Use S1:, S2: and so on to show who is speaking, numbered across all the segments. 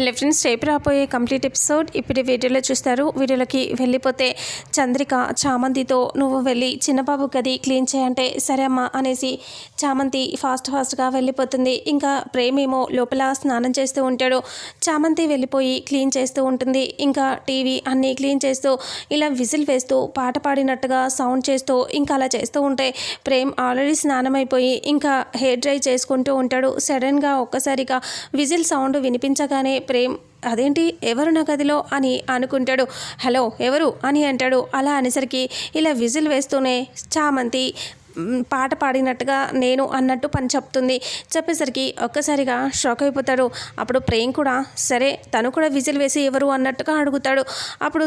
S1: Friends రేపు రాబోయే complete episode ఇప్పుడు వీడియోలో చూస్తారు. వీడియోలోకి వెళ్ళిపోతే చంద్రిక చామంతితో నువ్వు వెళ్ళి చిన్నబాబు గది క్లీన్ చేయంటే సరే అమ్మా అనేసి చామంతి ఫాస్ట్ ఫాస్ట్గా వెళ్ళిపోతుంది. ఇంకా ప్రేమేమో లోపల స్నానం చేస్తూ ఉంటాడు. చామంతి వెళ్ళిపోయి క్లీన్ చేస్తూ ఉంటుంది. ఇంకా టీవీ అన్నీ క్లీన్ చేస్తూ ఇలా విజిల్ వేస్తూ పాట పాడినట్టుగా సౌండ్ చేస్తూ ఇంకా అలా చేస్తూ ఉంటే ప్రేమ్ ఆల్రెడీ స్నానం అయిపోయి ఇంకా హెయిర్ డ్రై చేసుకుంటూ ఉంటాడు. సడన్గా ఒక్కసారిగా విజిల్ సౌండ్ వినిపించగానే ప్రేమ్ అదేంటి? ఎవరు నా గదిలో? అని అనుకుంటాడు. హలో ఎవరు? అని అంటాడు. అలా అనేసరికి ఇలా విజిల్ వేస్తూనే చామంతి పాట పాడినట్టుగా నేను అన్నట్టు పని చెప్తుంది. చెప్పేసరికి ఒక్కసారిగా షాక్ అయిపోతాడు. అప్పుడు ప్రేమ్ కూడా సరే తను కూడా విజిల్ వేసి ఎవరు అన్నట్టుగా అడుగుతాడు. అప్పుడు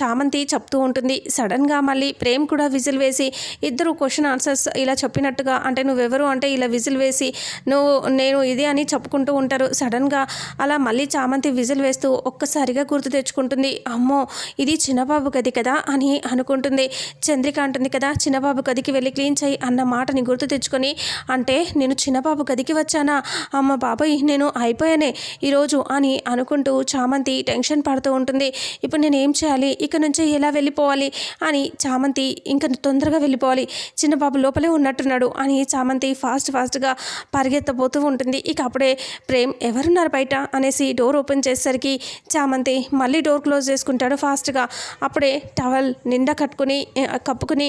S1: చామంతి చెప్తూ ఉంటుంది. సడన్గా మళ్ళీ ప్రేమ్ కూడా విజిల్ వేసి ఇద్దరు క్వశ్చన్ ఆన్సర్స్ ఇలా చెప్పినట్టుగా అంటే నువ్వెవరు అంటే ఇలా విజిల్ వేసి నువ్వు నేను ఇది అని చెప్పుకుంటూ ఉంటారు. సడన్గా అలా మళ్ళీ చామంతి విజిల్ వేస్తూ ఒక్కసారిగా గుర్తు తెచ్చుకుంటుంది. అమ్మో ఇది చిన్నబాబు గది కదా అని అనుకుంటుంది. చంద్రిక అంటుంది కదా చిన్నబాబు గదికి వెళ్ళి క్లీన్ చేయి అన్న మాటని గుర్తు తెచ్చుకొని అంటే నేను చిన్నబాబు గదికి వచ్చానా? అమ్మ బాబాయ్ నేను అయిపోయానే. ఈరోజు అని అనుకుంటూ చామంతి టెన్షన్ పడుతూ ఉంటుంది. ఇప్పుడు నేను ఏం చేయాలి? ఇక్కడ నుంచి ఎలా వెళ్ళిపోవాలి? అని చామంతి ఇంకా తొందరగా వెళ్ళిపోవాలి. చిన్నబాబు లోపలే ఉన్నట్టున్నాడు అని చామంతి ఫాస్ట్ ఫాస్ట్గా పరిగెత్తబోతూ ఉంటుంది. ఇక అప్పుడే ప్రేమ్ ఎవరున్నారు బయట? అనేసి డోర్ ఓపెన్ చేసేసరికి చామంతి మళ్ళీ డోర్ క్లోజ్ చేసుకుంటాడు ఫాస్ట్గా. అప్పుడే టవల్ నిండా కట్టుకుని కప్పుకుని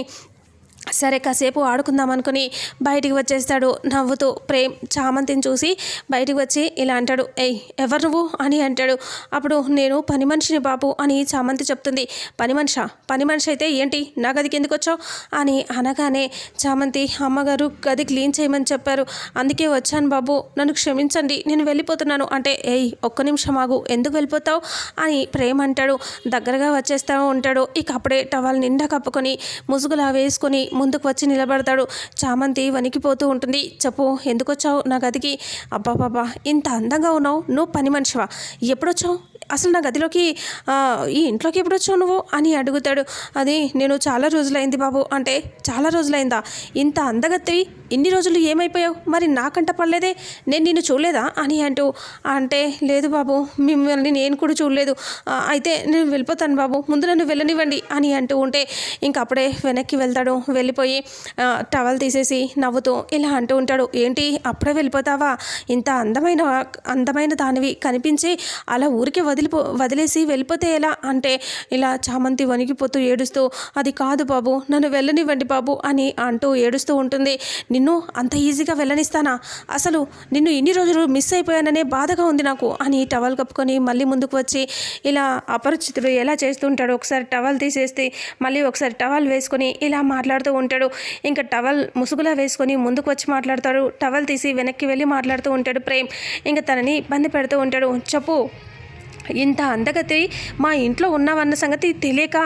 S1: సరే కాసేపు ఆడుకుందాం అనుకుని బయటికి వచ్చేస్తాడు. నవ్వుతూ ప్రేమ్ చామంతిని చూసి బయటికి వచ్చి ఇలా అంటాడు ఏయ్ ఎవరు నువ్వు? అని అంటాడు. అప్పుడు నేను పని మనిషిని బాబు అని చామంతి చెప్తుంది. పని మనిషా? పని మనిషి అయితే ఏంటి? నా గదికి ఎందుకు వచ్చావు? అని అనగానే చామంతి అమ్మగారు గది క్లీన్ చేయమని చెప్పారు. అందుకే వచ్చాను బాబు. నన్ను క్షమించండి. నేను వెళ్ళిపోతున్నాను. అంటే ఏయ్ ఒక్క నిమిషం ఆగు. ఎందుకు వెళ్ళిపోతావు? అని ప్రేమ్ అంటాడు. దగ్గరగా వచ్చేస్తా ఉంటాడు. ఇక అప్పుడే టవల్ నిండా కప్పుకొని ముసుగులా వేసుకొని ముందుకు వచ్చి నిలబడతాడు. చామంతి వణికిపోతూ ఉంటుంది. చెప్పు ఎందుకొచ్చావు నా గదికి? అబ్బాబాబా ఇంత అందంగా ఉన్నావు. నువ్వు పని మనిషివా? ఎప్పుడొచ్చావు? అసలు నా గదిలోకి ఈ ఇంట్లోకి ఎప్పుడు వచ్చావు నువ్వు? అని అడుగుతాడు. అది నేను చాలా రోజులైంది బాబు. అంటే చాలా రోజులైందా? ఇంత అందగత్తివి ఇన్ని రోజులు ఏమైపోయావు? మరి నాకంట పడలేదే? నేను నిన్ను చూడలేదా? అని అంటూ అంటే లేదు బాబు మిమ్మల్ని నేను కూడా చూడలేదు. అయితే నేను వెళ్ళిపోతాను బాబు ముందు నన్ను వెళ్ళనివ్వండి అని అంటూ ఉంటే ఇంక అప్పుడే వెనక్కి వెళ్తాడు. వెళ్ళిపోయి టవల్ తీసేసి నవ్వుతూ ఇలా అంటూ ఉంటాడు. ఏంటి అప్పుడే వెళ్ళిపోతావా? ఇంత అందమైన అందమైన దానివి కనిపించి అలా ఊరికే వదిలిపో వదిలేసి వెళ్ళిపోతే ఎలా? అంటే ఇలా చామంతి వణికిపోతూ ఏడుస్తూ అది కాదు బాబు నన్ను వెళ్ళనివ్వండి బాబు అని అంటూ ఏడుస్తూ ఉంటుంది. నిన్ను అంత ఈజీగా వెళ్ళనిస్తానా? అసలు నిన్ను ఇన్ని రోజులు మిస్ అయిపోయాననే బాధగా ఉంది నాకు. అని టవల్ కప్పుకొని మళ్ళీ ముందుకు వచ్చి ఇలా అపరిచితుడు ఎలా చేస్తుంటాడు ఒకసారి టవల్ తీసేస్తే మళ్ళీ ఒకసారి టవల్ వేసుకొని ఇలా మాట్లాడుతూ ఉంటాడు. ఇంకా టవల్ ముసుగులా వేసుకొని ముందుకు వచ్చి మాట్లాడతాడు. టవల్ తీసి వెనక్కి వెళ్ళి మాట్లాడుతూ ఉంటాడు ప్రేమ్. ఇంకా తనని ఇబ్బంది పెడుతూ ఉంటాడు. చెప్పు ఇంత అందగతి మా ఇంట్లో ఉన్నావన్న సంగతి తెలియక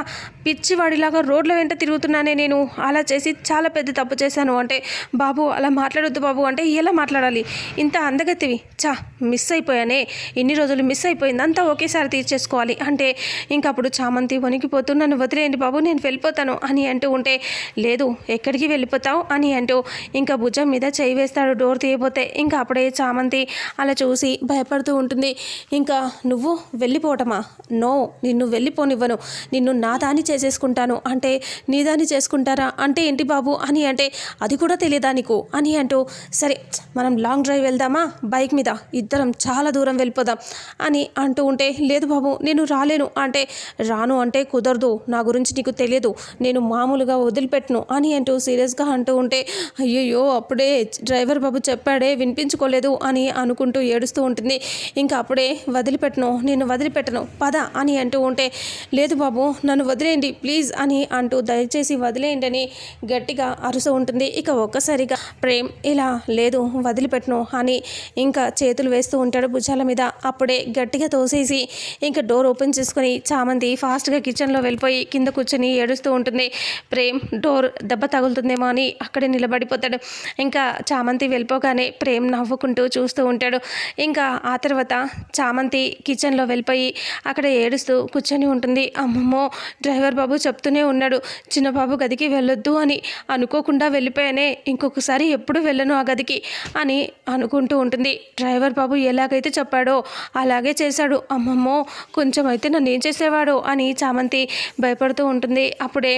S1: పిచ్చివాడిలాగా రోడ్ల వెంట తిరుగుతున్నానే నేను. అలా చేసి చాలా పెద్ద తప్పు చేశాను. అంటే బాబు అలా మాట్లాడొద్దు బాబు. అంటే ఎలా మాట్లాడాలి? ఇంత అందగతివి చా మిస్ అయిపోయానే. ఇన్ని రోజులు మిస్ అయిపోయింది. అంతా ఒకేసారి తీర్చేసుకోవాలి. అంటే ఇంకప్పుడు చామంతి వణికిపోతూ నన్ను వదిలేయండి బాబు. నేను వెళ్ళిపోతాను. అని అంటూ ఉంటే లేదు ఎక్కడికి వెళ్ళిపోతావు? అని అంటూ ఇంకా భుజం మీద చేయి వేస్తాడు. డోర్ తీయబోతే ఇంకా అప్పుడే చామంతి అలా చూసి భయపడుతూ ఉంటుంది. ఇంకా నువ్వు వెళ్ళిపోవటమా? నో నిన్ను వెళ్ళిపోనివ్వను. నిన్ను నా దాని చేసేసుకుంటాను. అంటే నీ దాన్ని చేసుకుంటారా? అంటే ఏంటి బాబు? అని అంటే అది కూడా తెలియదా నీకు? అని అంటూ సరే మనం లాంగ్ డ్రైవ్ వెళ్దామా? బైక్ మీద. ఇద్దరం చాలా దూరం వెళ్ళిపోదాం. అని అంటూ ఉంటే లేదు బాబు నేను రాలేను. అంటే రాను అంటే కుదరదు. నా గురించి నీకు తెలియదు. నేను మామూలుగా వదిలిపెట్టను. అని అంటూ సీరియస్గా అంటూ ఉంటే అయ్యయ్యో అప్పుడే డ్రైవర్ బాబు చెప్పాడే వినిపించుకోలేదు అని అనుకుంటూ ఏడుస్తూ ఉంటుంది. ఇంకా అప్పుడే వదిలిపెట్టను. నేను వదిలిపెట్టను. పద అని అంటూ ఉంటే లేదు బాబు నన్ను వదిలేయండి. ప్లీజ్ అని అంటూ దయచేసి వదిలేయండి అని గట్టిగా అరుసు ఉంటుంది. ఇక ఒక్కసారిగా ప్రేమ్ ఇలా లేదు వదిలిపెట్టను అని ఇంకా చేతులు వేస్తూ ఉంటాడు భుజాల మీద. అప్పుడే గట్టిగా తోసేసి ఇంకా డోర్ ఓపెన్ చేసుకొని చామంతి ఫాస్ట్గా కిచెన్లో వెళ్ళిపోయి కింద కూర్చొని ఏడుస్తూ ఉంటుంది. ప్రేమ్ డోర్ దెబ్బ తగులుతుందేమో అని అక్కడే నిలబడిపోతాడు. ఇంకా చామంతి వెళ్ళిపోగానే ప్రేమ్ నవ్వుకుంటూ చూస్తూ ఉంటాడు. ఇంకా ఆ తర్వాత చామంతి కిచెన్లో వెళ్ళిపోయి అక్కడ ఏడుస్తూ కూర్చొని ఉంటుంది. అమ్మమ్మో డ్రైవర్ డ్రైవర్ బాబు చెప్తూనే ఉన్నాడు చిన్నబాబు గదికి వెళ్ళొద్దు అని అనుకోకుండా వెళ్ళిపోయానే ఇంకొకసారి ఎప్పుడు వెళ్ళను ఆ గదికి అని అనుకుంటూ ఉంటుంది. డ్రైవర్ బాబు ఎలాగైతే చెప్పాడో అలాగే చేశాడు. అమ్మమ్మో కొంచెం అయితే నన్ను ఏం చేసేవాడో? అని చామంతి భయపడుతూ ఉంటుంది. అప్పుడే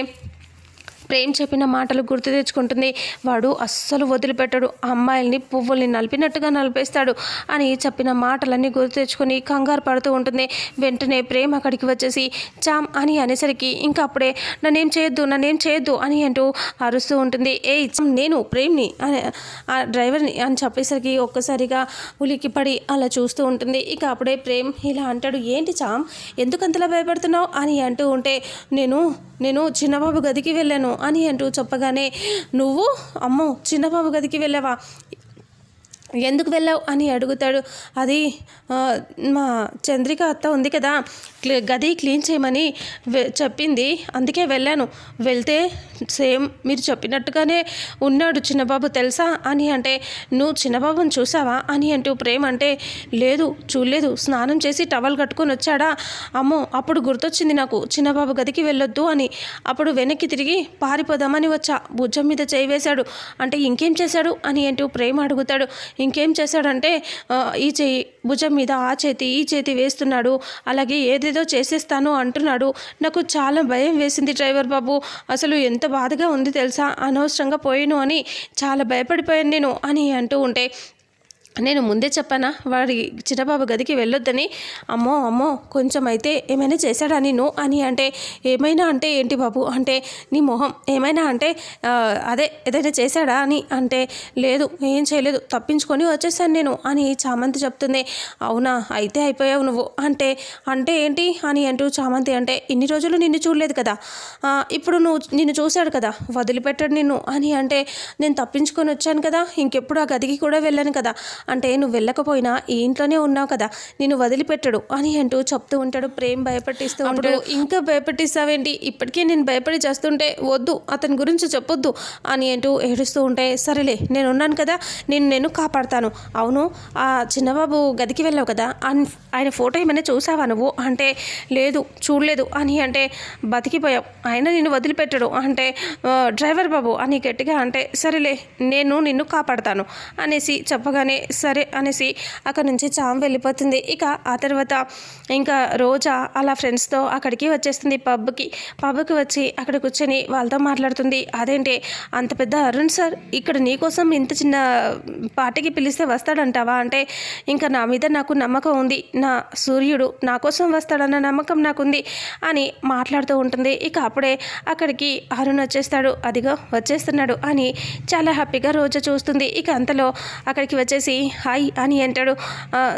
S1: ప్రేమ్ చెప్పిన మాటలు గుర్తు తెచ్చుకుంటుంది. వాడు అస్సలు వదిలిపెట్టడు. అమ్మాయిల్ని పువ్వుల్ని నలిపినట్టుగా నలిపేస్తాడు అని చెప్పిన మాటలన్నీ గుర్తు తెచ్చుకొని కంగారు పడుతూ ఉంటుంది. వెంటనే ప్రేమ్ అక్కడికి వచ్చేసి చామ్ అని అనేసరికి ఇంకా అప్పుడే నన్నేం చేయొద్దు నన్నేం చేయొద్దు అని అంటూ అరుస్తూ ఉంటుంది. ఏ నేను ప్రేమ్ని అని ఆ డ్రైవర్ని అని చెప్పేసరికి ఒక్కసారిగా ఉలికి పడి అలా చూస్తూ ఉంటుంది. ఇక అప్పుడే ప్రేమ్ ఇలా అంటాడు ఏంటి చామ్? ఎందుకంతలా భయపడుతున్నావు? అని అంటూ ఉంటే నేను నేను చిన్నబాబు గదికి వెళ్ళాను అని అంటూ చెప్పగానే నువ్వు? అమ్మో చిన్నబాబు గదికి వెళ్ళావా? ఎందుకు వెళ్ళావు అని అడుగుతాడు. అది మా చంద్రిక అత్త ఉంది కదా గది క్లీన్ చేయమని చెప్పింది. అందుకే వెళ్ళాను. వెళ్తే సేమ్ మీరు చెప్పినట్టుగానే ఉన్నాడు చిన్నబాబు తెలుసా అని అంటే నువ్వు చిన్నబాబుని చూసావా? అని అంటూ ప్రేమ అంటే లేదు చూడలేదు. స్నానం చేసి టవల్ కట్టుకొని వచ్చాడా? అమ్మో అప్పుడు గుర్తొచ్చింది నాకు. చిన్నబాబు గదికి వెళ్ళొద్దు అని. అప్పుడు వెనక్కి తిరిగి పారిపోదామని వచ్చా. భుజం మీద చేయి వేశాడు. అంటే ఇంకేం చేశాడు? అని అంటూ ప్రేమ అడుగుతాడు. ఇంకేం చేశాడంటే ఈ చేయి భుజం మీద ఆ చేతి ఈ చేతి వేస్తున్నాడు అలాగే ఏదేదో చేసేస్తాను అంటున్నాడు. నాకు చాలా భయం వేసింది డ్రైవర్ బాబు. అసలు ఎంత బాధగా ఉంది తెలుసా? అనవసరంగా పోయాను అని చాలా భయపడిపోయాను నేను అని అంటూ ఉంటే నేను ముందే చెప్పానా వాడి చిన్నబాబు గదికి వెళ్ళొద్దని. అమ్మో అమ్మో కొంచెం అయితే ఏమైనా చేశాడా నేను అని అంటే ఏమైనా అంటే ఏంటి బాబు? అంటే నీ మొహం ఏమైనా అంటే అదే ఏదైనా చేశాడా అని అంటే లేదు ఏం చేయలేదు తప్పించుకొని వచ్చేసాను నేను అని చామంతి చెప్తుంది. అవునా అయితే అయిపోయావు నువ్వు. అంటే అంటే ఏంటి అని అంటూ చామంతి అంటే ఇన్ని రోజులు నిన్ను చూడలేదు కదా. ఇప్పుడు నువ్వు నిన్ను చూశాడు కదా వదిలిపెట్టాడు నిన్ను అని అంటే నేను తప్పించుకొని వచ్చాను కదా ఇంకెప్పుడు ఆ గదికి కూడా వెళ్ళాను కదా. అంటే నువ్వు వెళ్ళకపోయినా ఈ ఇంట్లోనే ఉన్నావు కదా నిన్ను వదిలిపెట్టడు అని అంటూ చెప్తూ ఉంటాడు ప్రేమ్ భయపెట్టిస్తూ ఉంటాడు. ఇంకా భయపెట్టిస్తావేంటి? ఇప్పటికే నేను భయపడి చేస్తుంటే వద్దు అతని గురించి చెప్పొద్దు అని అంటూ ఏడుస్తూ ఉంటే సరేలే నేను ఉన్నాను కదా నేను నేను కాపాడతాను. అవును ఆ చిన్నబాబు గదికి వెళ్ళావు కదా ఆయన ఫోటో ఏమైనా చూసావా నువ్వు? అంటే లేదు చూడలేదు అని అంటే బతికిపోయావు. ఆయన నిన్ను వదిలిపెట్టడు అంటే "ఆ, డ్రైవర్ బాబు అని గట్టిగా అంటే సరేలే నేను నిన్ను కాపాడతాను అనేసి చెప్పగానే సరే అనేసి అక్కడ నుంచి చామ్ వెళ్ళిపోతుంది. ఇక ఆ తర్వాత ఇంకా రోజా అలా ఫ్రెండ్స్తో అక్కడికి వచ్చేస్తుంది పబ్కి. పబ్కి వచ్చి అక్కడ కూర్చొని వాళ్ళతో మాట్లాడుతుంది. అదేంటి అంత పెద్ద అరుణ్ సార్? ఇక్కడ నీకోసం ఇంత చిన్న పార్టీకి పిలిస్తే వస్తాడంటావా? అంటే ఇంకా నా మీద నాకు నమ్మకం ఉంది. నా సూర్యుడు నా కోసం వస్తాడన్న నమ్మకం నాకుంది అని మాట్లాడుతూ ఉంటుంది. ఇక అప్పుడే అక్కడికి అరుణ్ వచ్చేస్తాడు. అదిగో వచ్చేస్తున్నాడు అని చాలా హ్యాపీగా రోజు చూస్తుంది. ఇక అంతలో అక్కడికి వచ్చేసి హాయ్ అని అంటాడు.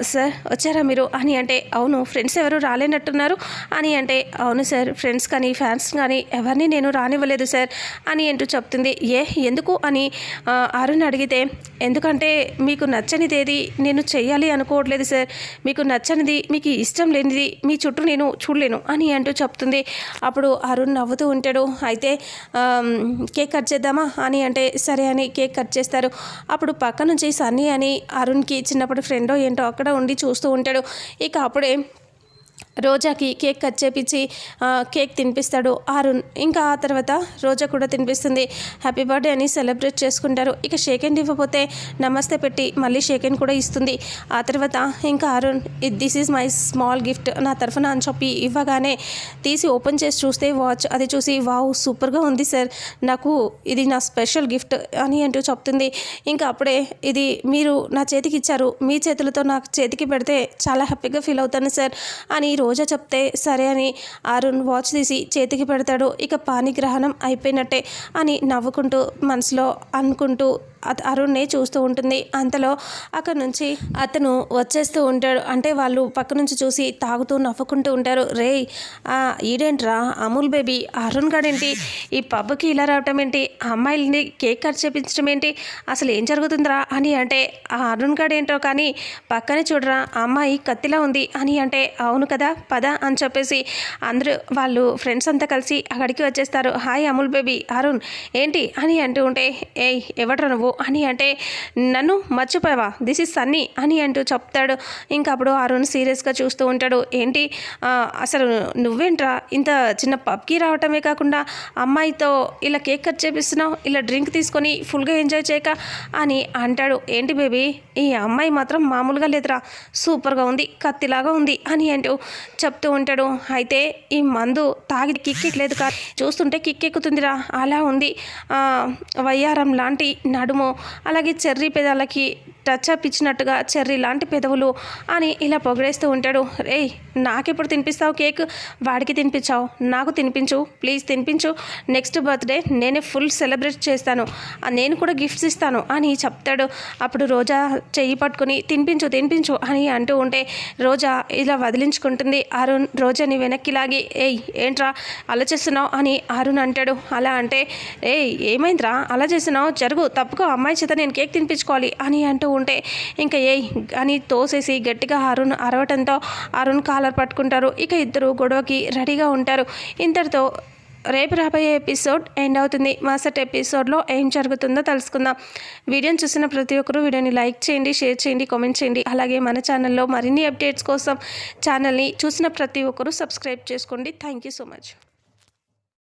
S1: సార్ వచ్చారా మీరు? అని అంటే అవును ఫ్రెండ్స్ ఎవరు రాలేనట్టున్నారు. అని అంటే అవును సార్ ఫ్రెండ్స్ కానీ ఫ్యాన్స్ కానీ ఎవరిని నేను రానివ్వలేదు సార్. అని అంటూ చెప్తుంది. ఏ ఎందుకు? అని అరుణ్ అడిగితే ఎందుకంటే మీకు నచ్చనిది ఏది నేను చేయాలి అనుకోవట్లేదు సార్. మీకు నచ్చనిది మీకు ఇష్టం లేనిది మీ చుట్టూ నేను చూడలేను. అని అంటూ చెప్తుంది. అప్పుడు అరుణ్ నవ్వుతూ ఉంటాడు. అయితే కేక్ కట్ చేద్దామా? అని అంటే సరే అని కేక్ కట్ చేస్తారు. అప్పుడు పక్క నుంచి సన్నీ అని అరుణ్కి చిన్నప్పటి ఫ్రెండో ఏంటో అక్కడ ఉండి చూస్తూ ఉంటాడు. ఇక అప్పుడే రోజాకి కేక్ కట్ చేపించి కేక్ తినిపిస్తాడు అరుణ్ ఇంకా ఆ తర్వాత రోజా కూడా తినిపిస్తుంది. హ్యాపీ బర్త్డే అని సెలబ్రేట్ చేసుకుంటారు. ఇక షేక్ హ్యాండ్ ఇవ్వకపోతే నమస్తే పెట్టి మళ్ళీ షేక్ హ్యాండ్ కూడా ఇస్తుంది. ఆ తర్వాత ఇంకా Arun this is my small gift నా తరఫున అని చెప్పి ఇవ్వగానే తీసి ఓపెన్ చేసి చూస్తే వాచ్ అది చూసి వావ్ సూపర్గా ఉంది సార్. నాకు ఇది నా స్పెషల్ గిఫ్ట్ అని అంటూ చెప్తుంది. ఇంకా అప్పుడే ఇది మీరు నా చేతికి ఇచ్చారు. మీ చేతులతో నాకు చేతికి పెడితే చాలా హ్యాపీగా ఫీల్ అవుతాను సార్ అని రోజా చెప్తే సరే అని అరుణ్ వాచ్ తీసి చేతికి పెడతాడు. ఇక పానిగ్రహణం అయిపోయినట్టే అని నవ్వుకుంటూ మనసులో అనుకుంటూ అత- అరుణ్నే చూస్తూ ఉంటుంది. అంతలో అక్కడ నుంచి అతను వచ్చేస్తూ ఉంటాడు. అంటే వాళ్ళు పక్క నుంచి చూసి తాగుతూ నవ్వుకుంటూ ఉంటారు. రే ఈడేంట్రా? అమూల్ బేబీ అరుణ్ గడేంటి? ఈ పబ్కి ఇలా రావటం ఏంటి? అమ్మాయిల్ని కేక్ కట్ చేపించడం ఏంటి? అసలు ఏం జరుగుతుందిరా? అని అంటే ఆ అరుణ్ గడేంటో కానీ పక్కనే చూడరా ఆ అమ్మాయి కత్తిలా ఉంది అని అంటే అవును కదా పద అని చెప్పేసి అందరూ వాళ్ళు ఫ్రెండ్స్ అంతా కలిసి అక్కడికి వచ్చేస్తారు. హాయ్ అమూల్ బేబీ అరుణ్ ఏంటి? అని అంటూ ఉంటే ఏయ్ ఎవడ్రా నువ్వు? అని అంటే నన్ను మర్చిపోయావా? దిస్ ఇస్ సన్నీ అని అంటూ చెప్తాడు. ఇంకా అప్పుడు అరుణ్ సీరియస్గా చూస్తూ ఉంటాడు. ఏంటి? అసలు నువ్వేంట్రా? ఇంత చిన్న పబ్కి రావటమే కాకుండా అమ్మాయితో ఇలా కేక్ కట్ చేపిస్తున్నావు ఇలా డ్రింక్ తీసుకొని ఫుల్గా ఎంజాయ్ చేయక అని అంటాడు. ఏంటి బేబీ? ఈ అమ్మాయి మాత్రం మామూలుగా లేదురా. సూపర్గా ఉంది కత్తిలాగా ఉంది అని అంటూ చెప్తూ ఉంటాడు. అయితే ఈ మందు తాగి కిక్కెక్కలేదు కా చూస్తుంటే కిక్కెక్కుతుందిరా. అలా ఉంది. వయ్యారం లాంటి నడుము అలాగే చెర్రీ పెదాలకి టచ్ అప్ ఇచ్చినట్టుగా చెర్రీ లాంటి పెదవులు అని ఇలా పొగిడేస్తూ ఉంటాడు. రే నాకెప్పుడు తినిపిస్తావు కేక్? వాడికి తినిపించావు నాకు తినిపించు ప్లీజ్ తినిపించు. నెక్స్ట్ బర్త్డే నేనే ఫుల్ సెలబ్రేట్ చేస్తాను నేను కూడా గిఫ్ట్స్ ఇస్తాను అని చెప్తాడు. అప్పుడు రోజా చెయ్యి పట్టుకుని తినిపించు తినిపించు అని అంటూ ఉంటే రోజా ఇలా వదిలించుకుంటుంది. అరుణ్ రోజాని వెనక్కి లాగి ఏయ్ ఏంట్రా అలా చేస్తున్నావు? అని అరుణ్ అంటాడు. అలా అంటే ఏయ్ ఏమైందిరా? అలా చేస్తున్నావు? జరుగు తప్పుకో అమ్మాయి చేత నేను కేక్ తినిపించుకోవాలి అని అంటూ ఉంటే ఇంకా ఏ అని తోసేసి గట్టిగా అరుణ్ అరవటంతో అరుణ్ కాలర్ పట్టుకుంటారు. ఇక ఇద్దరు గొడవకి రెడీగా ఉంటారు. ఇంతటితో రేపు రాబోయే ఎపిసోడ్ ఎండ్ అవుతుంది. మరుసటి ఎపిసోడ్లో ఏం జరుగుతుందో తెలుసుకుందాం. వీడియోని చూసిన ప్రతి ఒక్కరూ వీడియోని లైక్ చేయండి షేర్ చేయండి కామెంట్ చేయండి. అలాగే మన ఛానల్లో మరిన్ని అప్డేట్స్ కోసం ఛానల్ని చూసిన ప్రతి ఒక్కరూ సబ్స్క్రైబ్ చేసుకోండి. Thank you so much.